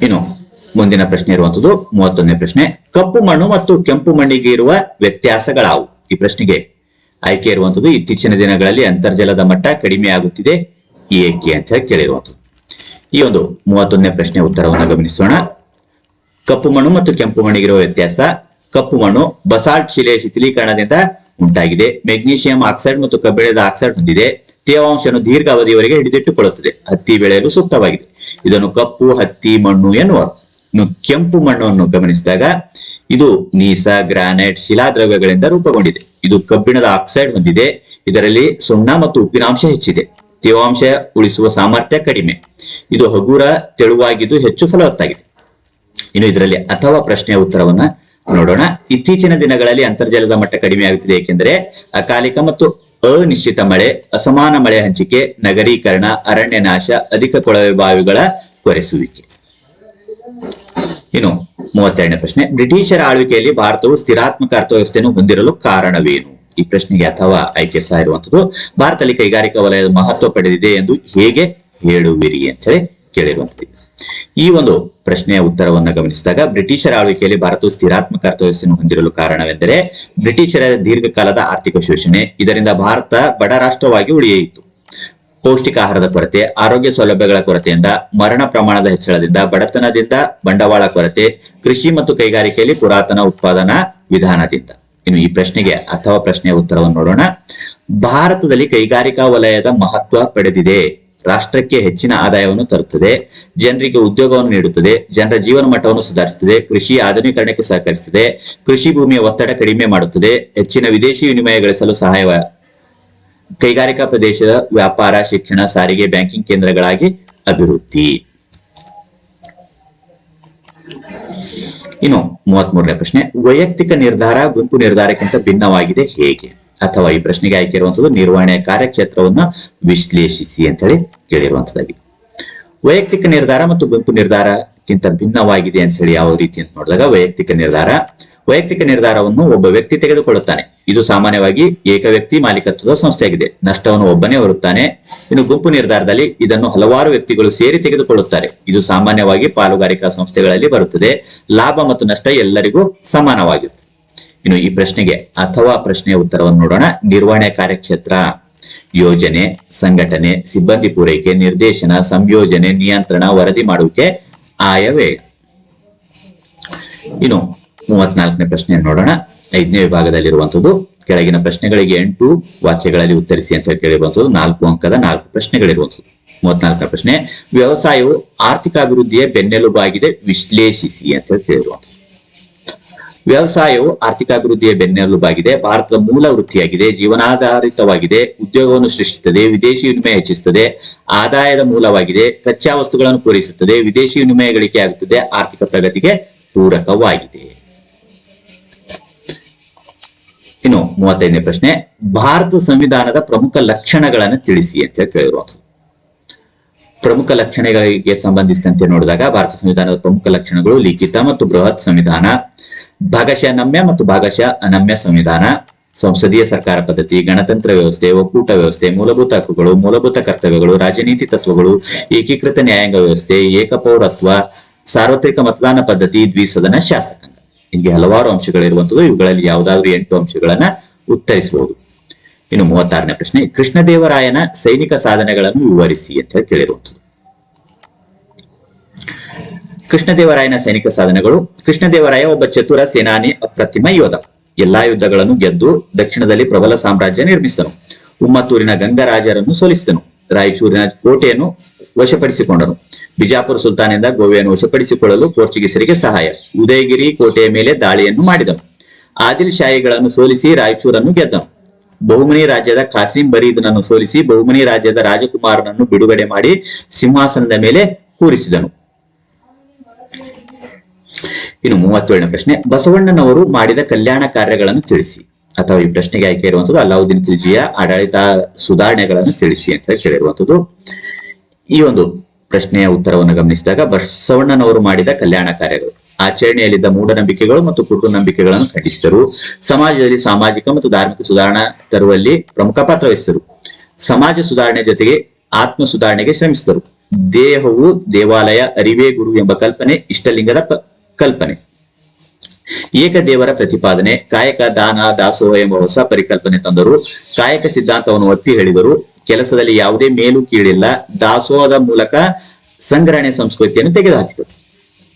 ಇನ್ನು ಮುಂದಿನ ಪ್ರಶ್ನೆ ಇರುವಂತದ್ದು, ಮೂವತ್ತೊಂದನೇ ಪ್ರಶ್ನೆ. ಕಪ್ಪು ಮಣ್ಣು ಮತ್ತು ಕೆಂಪು ಮಣ್ಣಿಗೆ ಇರುವ ವ್ಯತ್ಯಾಸಗಳಾವು? ಈ ಪ್ರಶ್ನೆಗೆ ಆಯ್ಕೆ ಇರುವಂತದ್ದು, ಇತ್ತೀಚಿನ ದಿನಗಳಲ್ಲಿ ಅಂತರ್ಜಲದ ಮಟ್ಟ ಕಡಿಮೆ ಆಗುತ್ತಿದೆ. ಏಕೆ ಅಂತ ಹೇಳಿ ಕೇಳಿರುವಂತದ್ದು. ಈ ಒಂದು ಮೂವತ್ತೊಂದನೇ ಪ್ರಶ್ನೆ ಉತ್ತರವನ್ನು ಗಮನಿಸೋಣ. ಕಪ್ಪು ಮಣ್ಣು ಮತ್ತು ಕೆಂಪು ಮಣ್ಣಿಗಿರುವ ವ್ಯತ್ಯಾಸ, ಕಪ್ಪು ಮಣ್ಣು ಬಸಾಲ್ಟ್ ಶಿಲೆಯ ಶಿಥಿಲೀಕರಣದಿಂದ ಉಂಟಾಗಿದೆ. ಮೆಗ್ನೀಷಿಯಂ ಆಕ್ಸೈಡ್ ಮತ್ತು ಕಬ್ಬಿಣದ ಆಕ್ಸೈಡ್ ಹೊಂದಿದೆ. ತೇವಾಂಶವನ್ನು ದೀರ್ಘಾವಧಿಯವರೆಗೆ ಹಿಡಿದಿಟ್ಟುಕೊಳ್ಳುತ್ತದೆ. ಹತ್ತಿ ಬೆಳೆಯಲು ಸೂಕ್ತವಾಗಿದೆ. ಇದನ್ನು ಕಪ್ಪು, ಹತ್ತಿ, ಮಣ್ಣು ಎನ್ನುವ ಇನ್ನು ಕೆಂಪು ಮಣ್ಣನ್ನು ಗಮನಿಸಿದಾಗ ಇದು ನೀಸ, ಗ್ರಾನೈಟ್, ಶಿಲಾದ್ರವ್ಯಗಳಿಂದ ರೂಪುಗೊಂಡಿದೆ. ಇದು ಕಬ್ಬಿಣದ ಆಕ್ಸೈಡ್ ಹೊಂದಿದೆ. ಇದರಲ್ಲಿ ಸುಣ್ಣ ಮತ್ತು ಉಪ್ಪಿನಾಂಶ ಹೆಚ್ಚಿದೆ. ತೇವಾಂಶ ಉಳಿಸುವ ಸಾಮರ್ಥ್ಯ ಕಡಿಮೆ. ಇದು ಹಗುರ, ತೆಳುವಾಗಿದ್ದು ಹೆಚ್ಚು ಫಲವತ್ತಾಗಿದೆ. ಇನ್ನು ಇದರಲ್ಲಿ ಅಥವಾ ಪ್ರಶ್ನೆಯ ಉತ್ತರವನ್ನ ನೋಡೋಣ. ಇತ್ತೀಚಿನ ದಿನಗಳಲ್ಲಿ ಅಂತರ್ಜಲದ ಮಟ್ಟ ಕಡಿಮೆಯಾಗುತ್ತಿದೆ. ಏಕೆಂದರೆ ಅಕಾಲಿಕ ಮತ್ತು ಅನಿಶ್ಚಿತ ಮಳೆ, ಅಸಮಾನ ಮಳೆ ಹಂಚಿಕೆ, ನಗರೀಕರಣ, ಅರಣ್ಯ ನಾಶ, ಅಧಿಕ ಕೊಳವೆ ಬಾವಿಗಳ ಕೊರೆಸುವಿಕೆ. ಇನ್ನು ಮೂವತ್ತೆರಡನೇ ಪ್ರಶ್ನೆ, ಬ್ರಿಟಿಷರ ಆಳ್ವಿಕೆಯಲ್ಲಿ ಭಾರತವು ಸ್ಥಿರಾತ್ಮಕ ಅರ್ಥವ್ಯವಸ್ಥೆಯನ್ನು ಹೊಂದಿರಲು ಕಾರಣವೇನು? ಈ ಪ್ರಶ್ನೆಗೆ ಅಥವಾ ಆಯ್ಕೆ ಸಹ ಇರುವಂತದ್ದು ಭಾರತದಲ್ಲಿ ಕೈಗಾರಿಕಾ ವಲಯದ ಮಹತ್ವ ಪಡೆದಿದೆ ಎಂದು ಹೇಗೆ ಹೇಳುವಿರಿ ಅಂತ ಹೇಳಿ ಕೇಳಿರುವಂತದ್ದು ಈ ಒಂದು ಪ್ರಶ್ನೆಯ ಉತ್ತರವನ್ನು ಗಮನಿಸಿದಾಗ ಬ್ರಿಟಿಷರ ಆಳ್ವಿಕೆಯಲ್ಲಿ ಭಾರತವು ಸ್ಥಿರಾತ್ಮಕ ಅರ್ಥವ್ಯವಸ್ಥೆಯನ್ನು ಹೊಂದಿರಲು ಕಾರಣವೆಂದರೆ ಬ್ರಿಟಿಷರ ದೀರ್ಘಕಾಲದ ಆರ್ಥಿಕ ಶೋಷಣೆ, ಇದರಿಂದ ಭಾರತ ಬಡ ರಾಷ್ಟ್ರವಾಗಿ ಉಳಿಯಿತು. ಪೌಷ್ಟಿಕ ಆಹಾರದ ಕೊರತೆ, ಆರೋಗ್ಯ ಸೌಲಭ್ಯಗಳ ಕೊರತೆಯಿಂದ, ಮರಣ ಪ್ರಮಾಣದ ಹೆಚ್ಚಳದಿಂದ, ಬಡತನದಿಂದ, ಬಂಡವಾಳ ಕೊರತೆ, ಕೃಷಿ ಮತ್ತು ಕೈಗಾರಿಕೆಯಲ್ಲಿ ಪುರಾತನ ಉತ್ಪಾದನಾ ವಿಧಾನದಿಂದ. ಇನ್ನು ಈ ಪ್ರಶ್ನೆಗೆ ಅಥವಾ ಪ್ರಶ್ನೆಯ ಉತ್ತರವನ್ನು ನೋಡೋಣ. ಭಾರತದಲ್ಲಿ ಕೈಗಾರಿಕಾ ವಲಯದ ಮಹತ್ವ ಪಡೆದಿದೆ. ರಾಷ್ಟ್ರಕ್ಕೆ ಹೆಚ್ಚಿನ ಆದಾಯವನ್ನು ತರುತ್ತದೆ, ಜನರಿಗೆ ಉದ್ಯೋಗವನ್ನು ನೀಡುತ್ತದೆ, ಜನರ ಜೀವನ ಮಟ್ಟವನ್ನು ಸುಧಾರಿಸುತ್ತದೆ, ಕೃಷಿ ಆಧುನೀಕರಣಕ್ಕೆ ಸಹಕರಿಸುತ್ತದೆ, ಕೃಷಿ ಭೂಮಿಯ ಒತ್ತಡ ಕಡಿಮೆ ಮಾಡುತ್ತದೆ, ಹೆಚ್ಚಿನ ವಿದೇಶಿ ವಿನಿಮಯ ಗಳಿಸಲು ಸಹಾಯ ಕೈಗಾರಿಕಾ ಪ್ರದೇಶದ ವ್ಯಾಪಾರ, ಶಿಕ್ಷಣ, ಸಾರಿಗೆ, ಬ್ಯಾಂಕಿಂಗ್ ಕೇಂದ್ರಗಳಾಗಿ ಅಭಿವೃದ್ಧಿ. ಇನ್ನು ಮೂವತ್ತ್ ಮೂರನೇ ಪ್ರಶ್ನೆ, ವೈಯಕ್ತಿಕ ನಿರ್ಧಾರ ಗುಂಪು ನಿರ್ಧಾರಕ್ಕಿಂತ ಭಿನ್ನವಾಗಿದೆ ಹೇಗೆ? ಅಥವಾ ಈ ಪ್ರಶ್ನೆಗೆ ಆಯ್ಕೆ ಇರುವಂತದ್ದು ನಿರ್ವಹಣೆಯ ಕಾರ್ಯಕ್ಷೇತ್ರವನ್ನು ವಿಶ್ಲೇಷಿಸಿ ಅಂತ ಹೇಳಿ ಕೇಳಿರುವಂತದ್ದಾಗಿದೆ. ವೈಯಕ್ತಿಕ ನಿರ್ಧಾರ ಮತ್ತು ಗುಂಪು ನಿರ್ಧಾರಕ್ಕಿಂತ ಭಿನ್ನವಾಗಿದೆ ಅಂತ ಹೇಳಿ ಯಾವ ರೀತಿ ಅಂತ ನೋಡಿದಾಗ ವೈಯಕ್ತಿಕ ನಿರ್ಧಾರ, ವೈಯಕ್ತಿಕ ನಿರ್ಧಾರವನ್ನು ಒಬ್ಬ ವ್ಯಕ್ತಿ ತೆಗೆದುಕೊಳ್ಳುತ್ತಾನೆ. ಇದು ಸಾಮಾನ್ಯವಾಗಿ ಏಕ ವ್ಯಕ್ತಿ ಮಾಲೀಕತ್ವದ ಸಂಸ್ಥೆಯಾಗಿದೆ. ನಷ್ಟವನ್ನು ಒಬ್ಬನೇ ಹೊರುತ್ತಾನೆ. ಇನ್ನು ಗುಂಪು ನಿರ್ಧಾರದಲ್ಲಿ ಇದನ್ನು ಹಲವಾರು ವ್ಯಕ್ತಿಗಳು ಸೇರಿ ತೆಗೆದುಕೊಳ್ಳುತ್ತಾರೆ. ಇದು ಸಾಮಾನ್ಯವಾಗಿ ಪಾಲುಗಾರಿಕಾ ಸಂಸ್ಥೆಗಳಲ್ಲಿ ಬರುತ್ತದೆ. ಲಾಭ ಮತ್ತು ನಷ್ಟ ಎಲ್ಲರಿಗೂ ಸಮಾನವಾಗಿರುತ್ತದೆ. ಇನ್ನು ಈ ಪ್ರಶ್ನೆಗೆ ಅಥವಾ ಪ್ರಶ್ನೆಯ ಉತ್ತರವನ್ನು ನೋಡೋಣ. ನಿರ್ವಹಣೆ ಕಾರ್ಯಕ್ಷೇತ್ರ ಯೋಜನೆ, ಸಂಘಟನೆ, ಸಿಬ್ಬಂದಿ ಪೂರೈಕೆ, ನಿರ್ದೇಶನ, ಸಂಯೋಜನೆ, ನಿಯಂತ್ರಣ, ವರದಿ ಮಾಡುವಿಕೆ ಆಯವೇ ಇನ್ನು ಮೂವತ್ನಾಲ್ಕನೇ ಪ್ರಶ್ನೆ ನೋಡೋಣ. ಐದನೇ ವಿಭಾಗದಲ್ಲಿರುವಂತದ್ದು ಕೆಳಗಿನ ಪ್ರಶ್ನೆಗಳಿಗೆ ಎಂಟು ವಾಕ್ಯಗಳಲ್ಲಿ ಉತ್ತರಿಸಿ ಅಂತ ಕೇಳಿರುವಂತದ್ದು ನಾಲ್ಕು ಅಂಕದ ನಾಲ್ಕು ಪ್ರಶ್ನೆಗಳಿರುವಂತದ್ದು ಮೂವತ್ನಾಲ್ಕನೇ ಪ್ರಶ್ನೆ, ವ್ಯವಸಾಯವು ಆರ್ಥಿಕ ಅಭಿವೃದ್ಧಿಯ ಬೆನ್ನೆಲುಬಾಗಿದೆ, ವಿಶ್ಲೇಷಿಸಿ ಅಂತ ಹೇಳಿರುವಂತದ್ದು ವ್ಯವಸಾಯವು ಆರ್ಥಿಕಾಭಿವೃದ್ಧಿಯ ಬೆನ್ನೆಲುಬಾಗಿದೆ. ಭಾರತದ ಮೂಲ ವೃತ್ತಿಯಾಗಿದೆ. ಜೀವನಾಧಾರಿತವಾಗಿದೆ. ಉದ್ಯೋಗವನ್ನು ಸೃಷ್ಟಿಸುತ್ತದೆ. ವಿದೇಶಿ ವಿನಿಮಯ ಹೆಚ್ಚಿಸುತ್ತದೆ. ಆದಾಯದ ಮೂಲವಾಗಿದೆ. ಕಚ್ಚಾ ವಸ್ತುಗಳನ್ನು ಪೂರೈಸುತ್ತದೆ. ವಿದೇಶಿ ವಿನಿಮಯ ಗಳಿಕೆ ಆಗುತ್ತದೆ. ಆರ್ಥಿಕ ಪ್ರಗತಿಗೆ ಪೂರಕವಾಗಿದೆ. ಇನ್ನು ಮೂವತ್ತೈದನೇ ಪ್ರಶ್ನೆ. ಭಾರತ ಸಂವಿಧಾನದ ಪ್ರಮುಖ ಲಕ್ಷಣಗಳನ್ನು ತಿಳಿಸಿ ಅಂತ ಹೇಳಿ ಪ್ರಮುಖ ಲಕ್ಷಣಗಳಿಗೆ ಸಂಬಂಧಿಸಿದಂತೆ ನೋಡಿದಾಗ ಭಾರತ ಸಂವಿಧಾನದ ಪ್ರಮುಖ ಲಕ್ಷಣಗಳು ಲಿಖಿತ ಮತ್ತು ಬೃಹತ್ ಸಂವಿಧಾನ. ಭಾಗಶಃ ನಮ್ಯ ಮತ್ತು ಭಾಗಶಃ ಅನಮ್ಯ ಸಂವಿಧಾನ. ಸಂಸದೀಯ ಸರ್ಕಾರ ಪದ್ಧತಿ, ಗಣತಂತ್ರ ವ್ಯವಸ್ಥೆ, ಒಕ್ಕೂಟ ವ್ಯವಸ್ಥೆ, ಮೂಲಭೂತ ಹಕ್ಕುಗಳು, ಮೂಲಭೂತ ಕರ್ತವ್ಯಗಳು, ರಾಜನೀತಿ ತತ್ವಗಳು, ಏಕೀಕೃತ ನ್ಯಾಯಾಂಗ ವ್ಯವಸ್ಥೆ, ಏಕಪೌರತ್ವ, ಸಾರ್ವತ್ರಿಕ ಮತದಾನ ಪದ್ಧತಿ, ದ್ವಿಸದನ ಶಾಸಕಾಂಗ. ಹೀಗೆ ಹಲವಾರು ಅಂಶಗಳಿರುವಂತದ್ದು ಇವುಗಳಲ್ಲಿ ಯಾವುದಾದ್ರೂ ಎಂಟು ಅಂಶಗಳನ್ನ ಉತ್ತರಿಸಬಹುದು. ಇನ್ನು ಮೂವತ್ತಾರನೇ ಪ್ರಶ್ನೆ, ಕೃಷ್ಣದೇವರಾಯನ ಸೈನಿಕ ಸಾಧನೆಗಳನ್ನು ವಿವರಿಸಿ ಅಂತ ಹೇಳಿ ಕೇಳಿರುವಂತದ್ದು ಕೃಷ್ಣದೇವರಾಯನ ಸೈನಿಕ ಸಾಧನೆಗಳು, ಕೃಷ್ಣದೇವರಾಯ ಒಬ್ಬ ಚತುರ ಸೇನಾನಿ ಅಪ್ರತಿಮ ಯೋಧ. ಎಲ್ಲಾ ಯುದ್ಧಗಳನ್ನು ಗೆದ್ದು ದಕ್ಷಿಣದಲ್ಲಿ ಪ್ರಬಲ ಸಾಮ್ರಾಜ್ಯ ನಿರ್ಮಿಸಿದನು. ಉಮ್ಮತ್ತೂರಿನ ಗಂಗರಾಜರನ್ನು ಸೋಲಿಸಿದನು. ರಾಯಚೂರಿನ ಕೋಟೆಯನ್ನು ವಶಪಡಿಸಿಕೊಂಡನು. ಬಿಜಾಪುರ ಸುಲ್ತಾನಿಂದ ಗೋವೆಯನ್ನು ವಶಪಡಿಸಿಕೊಳ್ಳಲು ಪೋರ್ಚುಗೀಸರಿಗೆ ಸಹಾಯ. ಉದಯಗಿರಿ ಕೋಟೆಯ ಮೇಲೆ ದಾಳಿಯನ್ನು ಮಾಡಿದನು. ಆದಿಲ್ ಶಾಹಿಗಳನ್ನು ಸೋಲಿಸಿ ರಾಯಚೂರನ್ನು ಗೆದ್ದನು. ಬಹುಮನಿ ರಾಜ್ಯದ ಖಾಸಿಂ ಬರೀದನನ್ನು ಸೋಲಿಸಿ ಬಹುಮನಿ ರಾಜ್ಯದ ರಾಜಕುಮಾರನನ್ನು ಬಿಡುಗಡೆ ಮಾಡಿ ಸಿಂಹಾಸನದ ಮೇಲೆ ಕೂರಿಸಿದನು. ಇನ್ನು ಮೂವತ್ತೇಳನೇ ಪ್ರಶ್ನೆ, ಬಸವಣ್ಣನವರು ಮಾಡಿದ ಕಲ್ಯಾಣ ಕಾರ್ಯಗಳನ್ನು ತಿಳಿಸಿ. ಅಥವಾ ಈ ಪ್ರಶ್ನೆಗೆ ಆಯ್ಕೆ ಇರುವಂತದ್ದು ಅಲ್ಲಾವುದ್ದೀನ್ ಖಿಲ್ಜಿಯ ಆಡಳಿತ ಸುಧಾರಣೆಗಳನ್ನು ತಿಳಿಸಿ ಅಂತ ಕೇಳಿರುವಂತದ್ದು ಈ ಒಂದು ಪ್ರಶ್ನೆಯ ಉತ್ತರವನ್ನು ಗಮನಿಸಿದಾಗ, ಬಸವಣ್ಣನವರು ಮಾಡಿದ ಕಲ್ಯಾಣ ಕಾರ್ಯಗಳು. ಆಚರಣೆಯಲ್ಲಿದ್ದ ಮೂಢನಂಬಿಕೆಗಳು ಮತ್ತು ಕುರುಡು ನಂಬಿಕೆಗಳನ್ನು ಖಂಡಿಸಿದರು. ಸಮಾಜದಲ್ಲಿ ಸಾಮಾಜಿಕ ಮತ್ತು ಧಾರ್ಮಿಕ ಸುಧಾರಣಾ ತರುವಲ್ಲಿ ಪ್ರಮುಖ ಪಾತ್ರ ವಹಿಸಿದರು. ಸಮಾಜ ಸುಧಾರಣೆ ಜೊತೆಗೆ ಆತ್ಮ ಸುಧಾರಣೆಗೆ ಶ್ರಮಿಸಿದರು. ದೇಹವು ದೇವಾಲಯ, ಅರಿವೇ ಗುರು ಎಂಬ ಕಲ್ಪನೆ ಇಷ್ಟಲಿಂಗದ ಕಲ್ಪನೆ ಏಕದೇವರ ಪ್ರತಿಪಾದನೆ, ಕಾಯಕ ದಾನ ದಾಸೋಹ ಎಂಬ ಹೊಸ ಪರಿಕಲ್ಪನೆ ತಂದರು ಕಾಯಕ ಸಿದ್ಧಾಂತವನ್ನು ಒತ್ತಿ ಹೇಳಿದರು ಕೆಲಸದಲ್ಲಿ ಯಾವುದೇ ಮೇಲು ಕೀಳಿಲ್ಲ, ದಾಸೋಹದ ಮೂಲಕ ಸಂಗ್ರಹಣೆ ಸಂಸ್ಕೃತಿಯನ್ನು ತೆಗೆದುಹಾಕಿದರು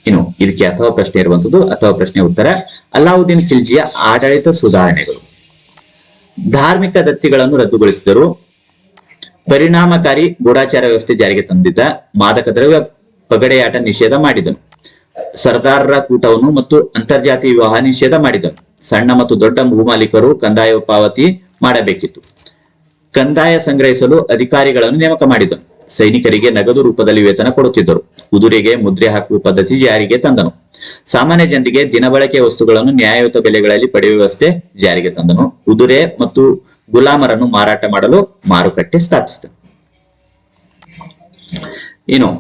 ಇನ್ನು ಇದಕ್ಕೆ ಅಥವಾ ಪ್ರಶ್ನೆ ಇರುವಂತದ್ದು ಅಥವಾ ಪ್ರಶ್ನೆ ಉತ್ತರ, ಅಲ್ಲಾವುದ್ದೀನ್ ಖಿಲ್ಜಿಯ ಆಡಳಿತ ಸುಧಾರಣೆಗಳು. ಧಾರ್ಮಿಕ ದತ್ತಿಗಳನ್ನು ರದ್ದುಗೊಳಿಸಿದರು ಪರಿಣಾಮಕಾರಿ ಗೂಢಾಚಾರ ವ್ಯವಸ್ಥೆ ಜಾರಿಗೆ ತಂದಿದ್ದ ಮಾದಕ ದ್ರವ್ಯ ಪಗಡೆಯಾಟ ನಿಷೇಧ ಮಾಡಿದನು. ಸರ್ದಾರರ ಕೂಟವನ್ನು ಮತ್ತು ಅಂತರ್ಜಾತಿ ವಿವಾಹ ನಿಷೇಧ ಮಾಡಿದರು. ಸಣ್ಣ ಮತ್ತು ದೊಡ್ಡ ಭೂಮಾಲೀಕರು ಕಂದಾಯ ಪಾವತಿ ಮಾಡಬೇಕಿತ್ತು. ಕಂದಾಯ ಸಂಗ್ರಹಿಸಲು ಅಧಿಕಾರಿಗಳನ್ನು ನೇಮಕ ಮಾಡಿದನು ಸೈನಿಕರಿಗೆ ನಗದು ರೂಪದಲ್ಲಿ ವೇತನ ಕೊಡುತ್ತಿದ್ದರು. ಉದುರೆಗೆ ಮುದ್ರೆ ಹಾಕುವ ಪದ್ಧತಿ ಜಾರಿಗೆ ತಂದನು. ಸಾಮಾನ್ಯ ಜನರಿಗೆ ದಿನಬಳಕೆ ವಸ್ತುಗಳನ್ನು ನ್ಯಾಯಯುತ ಬೆಲೆಗಳಲ್ಲಿ ಪಡೆಯುವ ವ್ಯವಸ್ಥೆ ಜಾರಿಗೆ ತಂದನು. ಉದುರೆ ಮತ್ತು ಗುಲಾಮರನ್ನು ಮಾರಾಟ ಮಾಡಲು ಮಾರುಕಟ್ಟೆ ಸ್ಥಾಪಿಸಿದನು. ಇನ್ನು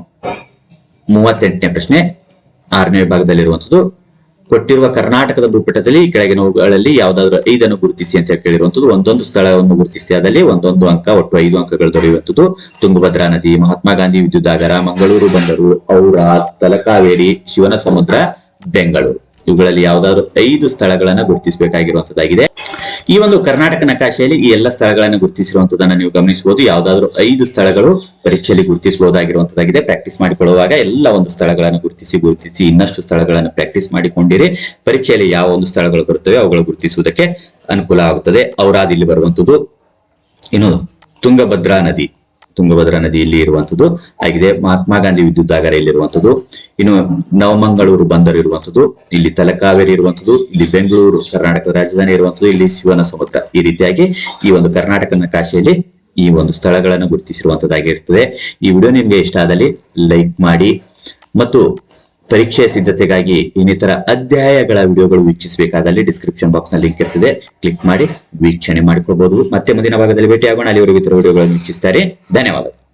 ಮೂವತ್ತೆಂಟನೇ ಪ್ರಶ್ನೆ. ಆರನೇ ವಿಭಾಗದಲ್ಲಿರುವಂತದ್ದು ಕೊಟ್ಟಿರುವ ಕರ್ನಾಟಕದ ಭೂಪಟದಲ್ಲಿ ಕೆಳಗಿನವುಗಳಲ್ಲಿ ಯಾವ್ದಾದ್ರು ಐದನ್ನು ಗುರುತಿಸಿ ಅಂತ ಕೇಳಿರುವಂತದ್ದು ಒಂದೊಂದು ಸ್ಥಳವನ್ನು ಗುರುತಿಸಿ ಅದಲ್ಲಿ ಒಂದೊಂದು ಅಂಕ, ಒಟ್ಟು ಐದು ಅಂಕಗಳು ದೊರೆಯುವಂತದ್ದು ತುಂಗಭದ್ರಾ ನದಿ, ಮಹಾತ್ಮ ಗಾಂಧಿ ವಿದ್ಯುದಾಗರ ಮಂಗಳೂರು, ಬಂದರು ಔರಾ ತಲಕಾವೇರಿ ಶಿವನ ಸಮುದ್ರ ಬೆಂಗಳೂರು. ಇವುಗಳಲ್ಲಿ ಯಾವ್ದಾದ್ರು ಐದು ಸ್ಥಳಗಳನ್ನ ಗುರುತಿಸಬೇಕಾಗಿರುವಂತದ್ದಾಗಿದೆ. ಈ ಒಂದು ಕರ್ನಾಟಕ ನಕಾಶೆಯಲ್ಲಿ ಈ ಎಲ್ಲ ಸ್ಥಳಗಳನ್ನು ಗುರುತಿಸಿರುವಂತದನ್ನ ನೀವು ಗಮನಿಸಬಹುದು. ಯಾವ್ದಾದ್ರು ಐದು ಸ್ಥಳಗಳು ಪರೀಕ್ಷೆಯಲ್ಲಿ ಗುರುತಿಸಬಹುದಾಗಿರುವಂತದ್ದಾಗಿದೆ. ಪ್ರಾಕ್ಟೀಸ್ ಮಾಡಿಕೊಳ್ಳುವಾಗ ಎಲ್ಲ ಒಂದು ಸ್ಥಳಗಳನ್ನು ಗುರುತಿಸಿ ಗುರುತಿಸಿ ಇನ್ನಷ್ಟು ಸ್ಥಳಗಳನ್ನು ಪ್ರಾಕ್ಟೀಸ್ ಮಾಡಿಕೊಂಡಿರಿ. ಪರೀಕ್ಷೆಯಲ್ಲಿ ಯಾವ ಒಂದು ಸ್ಥಳಗಳು ಬರುತ್ತವೆ ಅವುಗಳು ಗುರುತಿಸುವುದಕ್ಕೆ ಅನುಕೂಲ ಆಗುತ್ತದೆ. ಔರಾದ್ ಇಲ್ಲಿ ಬರುವಂತದ್ದು, ಇನ್ನು ತುಂಗಭದ್ರಾ ನದಿ. ತುಂಗಭದ್ರಾ ನದಿ ಇಲ್ಲಿ ಇರುವಂತದ್ದು ಆಗಿದೆ ಮಹಾತ್ಮ ಗಾಂಧಿ ವಿದ್ಯುದಾಗಾರ ಇಲ್ಲಿರುವಂತದ್ದು, ಇನ್ನು ನವಮಂಗಳೂರು ಬಂದರು ಇರುವಂತದ್ದು, ಇಲ್ಲಿ ತಲಕಾವೇರಿ ಇರುವಂತದ್ದು, ಇಲ್ಲಿ ಬೆಂಗಳೂರು, ಕರ್ನಾಟಕದ ರಾಜಧಾನಿ ಇರುವಂತದ್ದು, ಇಲ್ಲಿ ಶಿವನ ಸಮುದ್ರ ಈ ರೀತಿಯಾಗಿ ಈ ಒಂದು ಕರ್ನಾಟಕ ನಕಾಶೆಯಲ್ಲಿ ಈ ಒಂದು ಸ್ಥಳಗಳನ್ನು ಗುರುತಿಸಿರುವಂತದ್ದಾಗಿರ್ತದೆ. ಈ ವಿಡಿಯೋ ನಿಮ್ಗೆ ಇಷ್ಟ ಆದಲ್ಲಿ ಲೈಕ್ ಮಾಡಿ ಮತ್ತು ಪರೀಕ್ಷೆಯ ಸಿದ್ಧತೆಗಾಗಿ ಇನ್ನಿತರ ಅಧ್ಯಾಯಗಳ ವಿಡಿಯೋಗಳು ವೀಕ್ಷಿಸಬೇಕಾದಲ್ಲಿ ಡಿಸ್ಕ್ರಿಪ್ಷನ್ ಬಾಕ್ಸ್ನಲ್ಲಿ ಲಿಂಕ್ ಇರ್ತದೆ. ಕ್ಲಿಕ್ ಮಾಡಿ, ವೀಕ್ಷಣೆ ಮಾಡಿಕೊಳ್ಬಹುದು. ಮತ್ತೆ ಮುಂದಿನ ಭಾಗದಲ್ಲಿ ಭೇಟಿಯಾಗೋಣ. ಅಲ್ಲಿವರೆಗೂ ಇತರ ವಿಡಿಯೋಗಳನ್ನು ವೀಕ್ಷಿಸ್ತಾರೆ. ಧನ್ಯವಾದಗಳು.